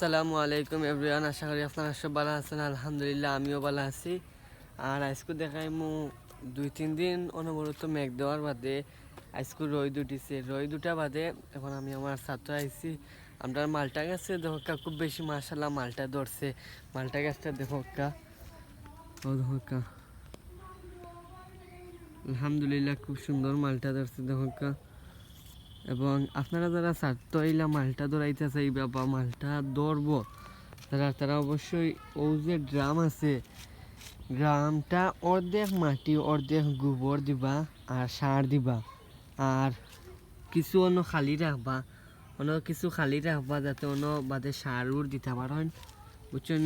আসসালামু আলাইকুম এভরিওয়ান, আশা করি আপনারা সব ভালো আছেন। আলহামদুলিল্লাহ, আমিও ভালো আছি। আর আজকে দেখাই মু দুই তিন দিন অনবরত মেঘ দেওয়ার বাদে আজকে রই দুটিছে রই দুটা বাদে এখন আমি আমার ছাত্র আইছি। আপনার মালটা গাছে, দেখা খুব বেশি মাসাল্লাহ মালটা ধরছে। মালটা গাছটা দেখা ও, দেখা আলহামদুলিল্লাহ, খুব সুন্দর মালটা ধরছে, দেখা এবং আপনারা যারা ছাত্র ইলা মালটা ধরাইতে চাইবা বা মালটা ধরবো, তারা তারা অবশ্যই ও যে ড্রাম আছে ড্রামটা অর্ধেক মাটি, অর্ধেক গোবর দিবা আর সার দিবা। আর কিছু অন্য খালি রাখবা, অন্য কিছু খালি রাখবা যাতে অন্য বাদে সার উর দিতে পারেন বুঝছেন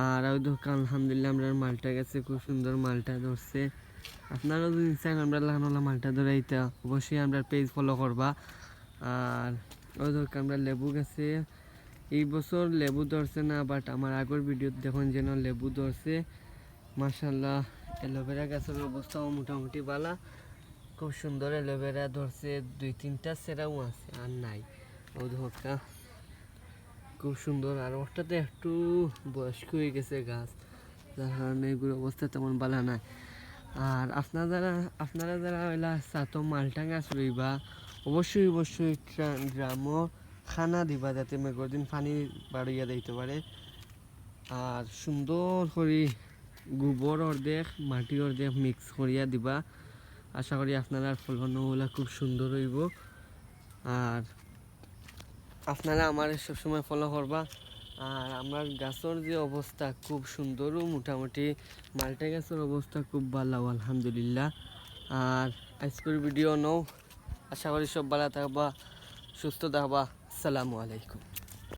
আর ওই দোকান, আলহামদুলিল্লাহ, আমরা মালটা গেছে, খুব সুন্দর মালটা ধরছে। আপনারাও যদি চান আমরা লাগানোলা মালটা ধরাইতে অবশ্যই আমরা পেজ ফলো করবা। আর ওই দরকার আমরা লেবু গেছে, এই বছর লেবু ধরছে না বাট আমার আগের ভিডিও দেখুন যেন লেবু ধরছে। মার্শাল্লাহ অ্যালোভেরা গাছের অবস্থাও মোটামুটি ভালো। খুব সুন্দর অ্যালোভেরা ধরছে, দুই তিনটা সেরাও আছে, আর নাই। ও ধরকা খুব সুন্দর, আর ওটাতে একটু বয়স্ক হয়ে গেছে গাছ। যার কারণে এগুলোর অবস্থা তেমন ভালো নাই। আর আপনারা আপনারা যারা ওইলা সাতো মালটা গাছ রইবা অবশ্যই অবশ্যই গ্রামও খানা দিবা যাতে মেঘর দিন পানি বাড়িয়া দিতে পারে। আর সুন্দর করে গোবর অর্ধেক, মাটি অর্ধেক মিক্স করিয়া দিবা। আশা করি আপনারা ফলনগুলো খুব সুন্দর হইব। আর আপনারা আমার সবসময় ফলো করবা। আর আমার গাছের যে অবস্থা খুব সুন্দর মোটামুটি মাল্টা গাছের অবস্থা খুব ভালো, আলহামদুলিল্লাহ। আর আজকের ভিডিও নও। আশা করি সব ভালো থাকবা, সুস্থ থাকবা। আসসালামু আলাইকুম।